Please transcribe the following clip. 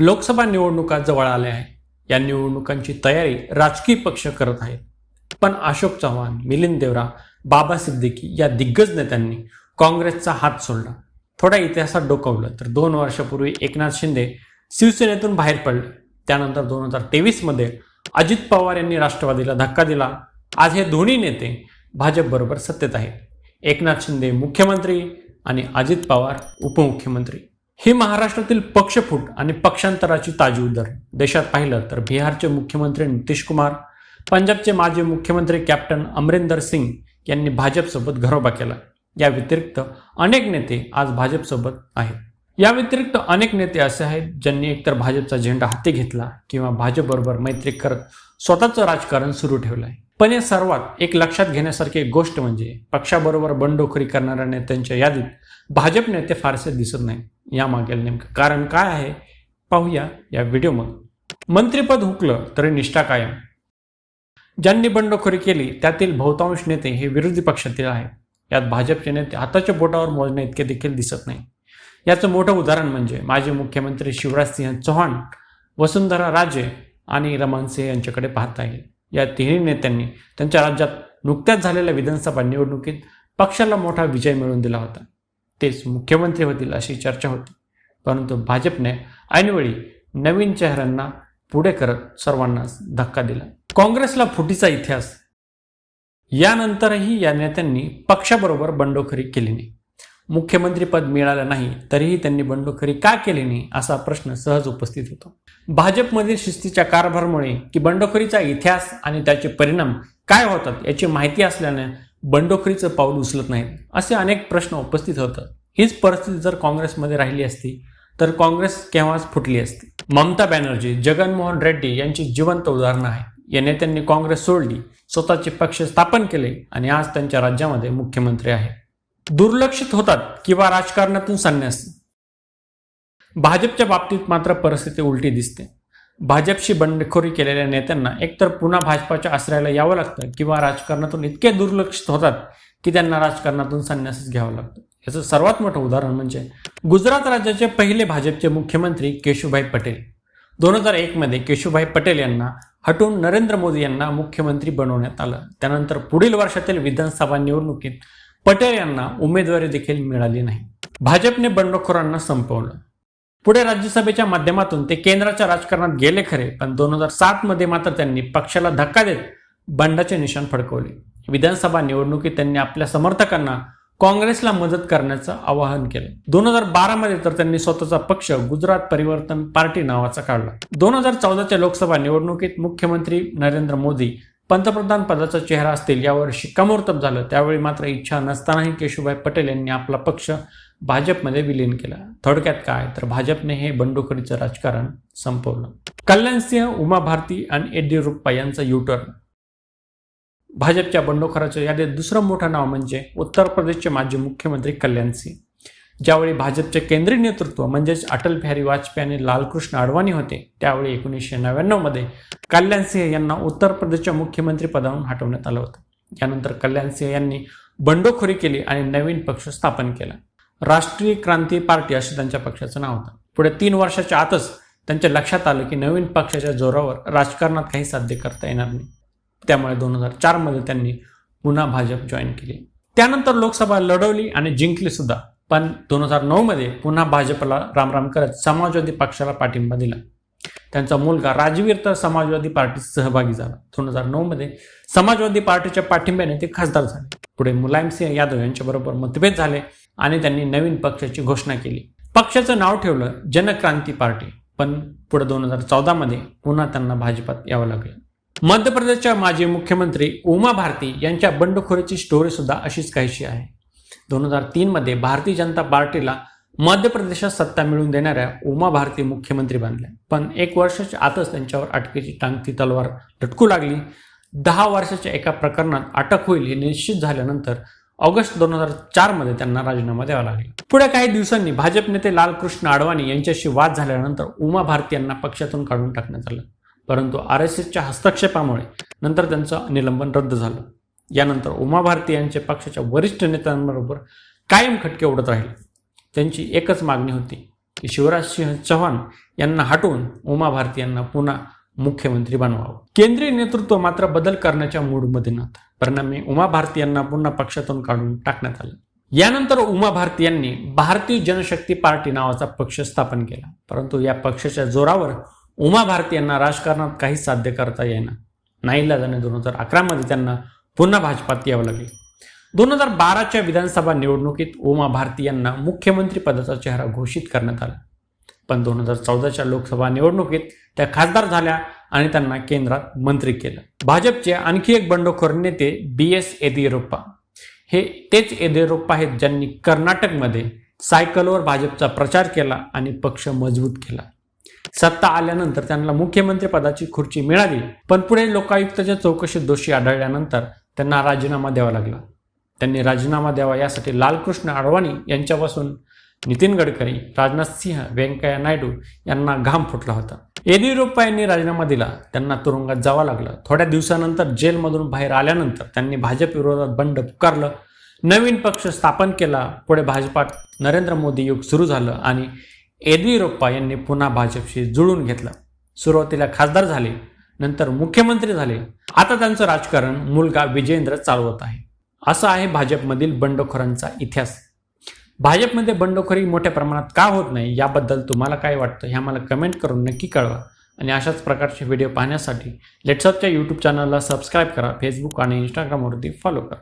लोकसभा निवडणुका जवळ आल्या आहे या निवडणुकांची तयारी राजकीय पक्ष करत आहेत. पण अशोक चव्हाण मिलिंद देवरा बाबा सिद्दीकी या दिग्गज नेत्यांनी काँग्रेसचा हात सोडला. थोड्या इतिहासात डोकावलं तर दोन वर्षापूर्वी एकनाथ शिंदे शिवसेनेतून बाहेर पडले. त्यानंतर दोन हजार तेवीसमध्ये अजित पवार यांनी राष्ट्रवादीला धक्का दिला. आज हे दोन्ही नेते भाजपबरोबर सत्तेत आहेत. एकनाथ शिंदे मुख्यमंत्री आणि अजित पवार उपमुख्यमंत्री. ही महाराष्ट्रातील पक्षफूट आणि पक्षांतराची ताजी उदर. देशात पाहिलं तर बिहारचे मुख्यमंत्री नितीश कुमार पंजाबचे माजी मुख्यमंत्री कॅप्टन अमरिंदर सिंग यांनी भाजपसोबत घरोबा केला. या व्यतिरिक्त अनेक नेते आज भाजपसोबत आहेत. या व्यतिरिक्त अनेक नेते असे आहेत ज्यांनी एकतर भाजपचा झेंडा हाती घेतला किंवा भाजपबरोबर मैत्री करत स्वतःचं राजकारण सुरू ठेवलं आहे. पण या सर्वात एक लक्षात घेण्यासारखी एक गोष्ट म्हणजे पक्षाबरोबर बंडखोरी करणाऱ्या नेत्यांच्या यादीत भाजप नेते फारसे दिसत नाही यामागील नेमकं कारण काय आहे? पाहूया या व्हिडिओमध्ये मंत्रीपद हुकलं तरी निष्ठा कायम. ज्यांनी बंडखोरी केली त्यातील बहुतांश नेते हे विरोधी पक्षातील आहेत. यात भाजपचे नेते हाताच्या बोटावर मोजणे इतके देखील दिसत नाही याचं मोठं उदाहरण म्हणजे माजी मुख्यमंत्री शिवराज सिंह चौहान वसुंधरा राजे आणि रमण सिंह यांच्याकडे पाहता येईल. या तिन्ही नेत्यांनी त्यांच्या राज्यात नुकत्याच झालेल्या विधानसभा निवडणुकीत पक्षाला मोठा विजय मिळवून दिला होता. तेच मुख्यमंत्री होतील अशी चर्चा होती. परंतु भाजपने ऐनवेळी नवीन चेहऱ्यांना पुढे करत सर्वांनाच धक्का दिला. काँग्रेसला फुटीचा इतिहास. यानंतरही या नेत्यांनी पक्षाबरोबर बंडखोरी केली नाही. मुख्यमंत्रीपद मिळालं नाही तरीही त्यांनी बंडखोरी का केली नाही असा प्रश्न सहज उपस्थित होतो. भाजपमधील शिस्तीच्या कारभारामुळे की बंडखोरीचा इतिहास आणि त्याचे परिणाम काय होतात याची माहिती असल्याने बंडखोरीचं पाऊल उचलत नाहीत असे अनेक प्रश्न उपस्थित होतात. हीच परिस्थिती जर काँग्रेसमध्ये राहिली असती तर काँग्रेस केव्हाच फुटली असती? ममता बॅनर्जी जगनमोहन रेड्डी यांची जिवंत उदाहरणं आहे या नेत्यांनी काँग्रेस सोडली स्वतःचे पक्ष स्थापन केले आणि आज त्यांच्या राज्यामध्ये मुख्यमंत्री आहेत. दुर्लक्षित होतात किंवा राजकारणातून संन्यास. भाजपच्या बाबतीत मात्र परिस्थिती उलटी दिसते. भाजपशी बंडखोरी केलेल्या नेत्यांना एकतर पुन्हा भाजपाच्या आश्रयाला यावं लागतं किंवा राजकारणातून इतके दुर्लक्षित होतात की त्यांना राजकारणातून संन्यासच घ्यावं लागतं. याचं सर्वात मोठं उदाहरण म्हणजे गुजरात राज्याचे पहिले भाजपचे मुख्यमंत्री केशुभाई पटेल. दोन हजार एकमध्ये केशुभाई पटेल यांना हटून नरेंद्र मोदी यांना मुख्यमंत्री बनवण्यात आलं. त्यानंतर पुढील वर्षातील विधानसभा निवडणुकीत पटेल यांना उमेदवारी देखील मिळाली नाही. भाजपने बंडखोरांना संपवलं. पुढे राज्यसभेच्या माध्यमातून ते केंद्राच्या राजकारणात गेले खरे पण दोन हजार सात मध्ये मात्र त्यांनी पक्षाला धक्का देत बंडाचे निशाण फडकवले. विधानसभा निवडणुकीत त्यांनी आपल्या समर्थकांना काँग्रेसला मदत करण्याचं आवाहन केलं. दोन हजार बारा मध्ये तर त्यांनी स्वतःचा पक्ष गुजरात परिवर्तन पार्टी नावाचा काढला. दोन हजार चौदाच्या लोकसभा निवडणुकीत मुख्यमंत्री नरेंद्र मोदी पंतप्रधान पदाचा चेहरा असतील यावर शिक्कामोर्तब झालं. त्यावेळी मात्र इच्छा नसतानाही केशुभाई पटेल यांनी आपला पक्ष भाजपमध्ये विलीन केला. थोडक्यात काय? तर भाजपने हे बंडखोरीचं राजकारण संपवलं. कल्याण सिंह उमा भारती आणि येडियुरप्पा यांचा युटर्न भाजपच्या बंडखोराच्या यादीत दुसरं मोठं नाव म्हणजे उत्तर प्रदेशचे माजी मुख्यमंत्री कल्याण सिंह. ज्यावेळी भाजपचे केंद्रीय नेतृत्व म्हणजेच अटल बिहारी वाजपेयी आणि लालकृष्ण अडवाणी होते त्यावेळी एकोणीसशे नव्याण्णवमध्ये कल्याण सिंह यांना उत्तर प्रदेशच्या मुख्यमंत्री पदावरून हटवण्यात आलं होतं. यानंतर कल्याण सिंह यांनी बंडखोरी केली आणि नवीन पक्ष स्थापन केला. राष्ट्रीय क्रांती पार्टी असे त्यांच्या पक्षाचं नाव होतं. पुढे तीन वर्षाच्या आतच त्यांच्या लक्षात आलं की नवीन पक्षाच्या जोरावर राजकारणात काही साध्य करता येणार नाही. त्यामुळे दोन हजार चारमध्ये त्यांनी पुन्हा भाजप जॉईन केली. त्यानंतर लोकसभा लढवली आणि जिंकली सुद्धा. पण दोन हजार नऊमध्ये पुन्हा भाजपला रामराम करत समाजवादी पक्षाला पाठिंबा दिला. त्यांचा मुलगा राजवीर तर समाजवादी पार्टीत सहभागी झाला. दोन हजार नऊमध्ये समाजवादी पार्टीच्या पाठिंब्याने ते खासदार झाले. पुढे मुलायमसिंह यादव यांच्याबरोबर मतभेद झाले आणि त्यांनी नवीन पक्षाची घोषणा केली. पक्षाचं नाव ठेवलं जनक्रांती पार्टी पण पुढे दोन हजार चौदामध्ये पुन्हा त्यांना भाजपात यावं लागलं. मध्य प्रदेशच्या माजी मुख्यमंत्री उमा भारती यांच्या बंडखोरीची स्टोरी सुद्धा अशीच काहीशी आहे. दोन हजार तीनमध्ये भारतीय जनता पार्टीला मध्य प्रदेशात सत्ता मिळवून देणाऱ्या उमा भारती मुख्यमंत्री बनल्या. पण एक वर्षाच्या आतच त्यांच्यावर अटकेची टांगती तलवार लटकू लागली. दहा वर्षाच्या एका प्रकरणात अटक होईल हे निश्चित झाल्यानंतर ऑगस्ट दोन हजार चारमध्ये त्यांना राजीनामा द्यावा लागला. पुढे काही दिवसांनी भाजप नेते लालकृष्ण अडवाणी यांच्याशी वाद झाल्यानंतर उमा भारती यांना पक्षातून काढून टाकण्यात आलं. परंतु आर एस एसच्या हस्तक्षेपामुळे नंतर त्यांचं निलंबन रद्द झालं. यानंतर उमा भारती यांचे पक्षाच्या वरिष्ठ नेत्यांबरोबर कायम खटके उडत राहिले. त्यांची एकच मागणी होती की शिवराजसिंह चव्हाण यांना हटवून उमा भारती यांना पुन्हा मुख्यमंत्री बनवावं. केंद्रीय नेतृत्व मात्र बदल करण्याच्या मूडमध्ये नव्हतं परिणामी उमा भारती यांना पुन्हा पक्षातून काढून टाकण्यात आलं. यानंतर उमा भारती यांनी भारतीय जनशक्ती पार्टी नावाचा पक्ष स्थापन केला. परंतु या पक्षाच्या जोरावर उमा भारती यांना राजकारणात काहीच साध्य करता येईना. नाईलाजाने दोन हजार अकरामध्ये त्यांना पुन्हा भाजपात यावं लागले. दोन हजार बाराच्या विधानसभा निवडणुकीत उमा भारती यांना मुख्यमंत्री पदाचा चेहरा घोषित करण्यात आला. पण दोन हजार चौदाच्या लोकसभा निवडणुकीत त्या खासदार झाल्या आणि त्यांना केंद्रात मंत्री केलं. भाजपचे आणखी एक बंडखोर नेते बी एस येदियुरप्पा. हे तेच येदियुरप्पा आहेत ज्यांनी कर्नाटकमध्ये सायकलवर भाजपचा प्रचार केला आणि पक्ष मजबूत केला. सत्ता आल्यानंतर त्यांना मुख्यमंत्री पदाची खुर्ची मिळाली पण पुढे लोकायुक्ताच्या चौकशीत दोषी आढळल्यानंतर त्यांना राजीनामा द्यावा लागला. त्यांनी राजीनामा द्यावा यासाठी लालकृष्ण अडवाणी यांच्यापासून नितीन गडकरी राजनाथ सिंह व्यंकय्या नायडू यांना घाम फुटला होता. येदियुरप्पा यांनी राजीनामा दिला. त्यांना तुरुंगात जावं लागलं. थोड्या दिवसानंतर जेलमधून बाहेर आल्यानंतर त्यांनी भाजप विरोधात बंड पुकारलं. नवीन पक्ष स्थापन केला. पुढे भाजपात नरेंद्र मोदी युग सुरू झालं आणि येदियुरप्पा यांनी पुन्हा भाजपशी जुळून घेतलं. सुरुवातीला खासदार झाले. नंतर मुख्यमंत्री झाले. आता त्यांचं राजकारण मुलगा विजेंद्र चालवत आहे. असा आहे भाजपमधील बंडखोरांचा इतिहास. भाजपमध्ये बंडखोरी मोठ्या प्रमाणात का होत नाही याबद्दल तुम्हाला काय वाटतं हे आम्हाला कमेंट करून नक्की कळवा. आणि अशाच प्रकारचे व्हिडिओ पाहण्यासाठी लेट्सअपच्या यूट्यूब चॅनलला सबस्क्राईब करा फेसबुक आणि इंस्टाग्रामवरती फॉलो करा.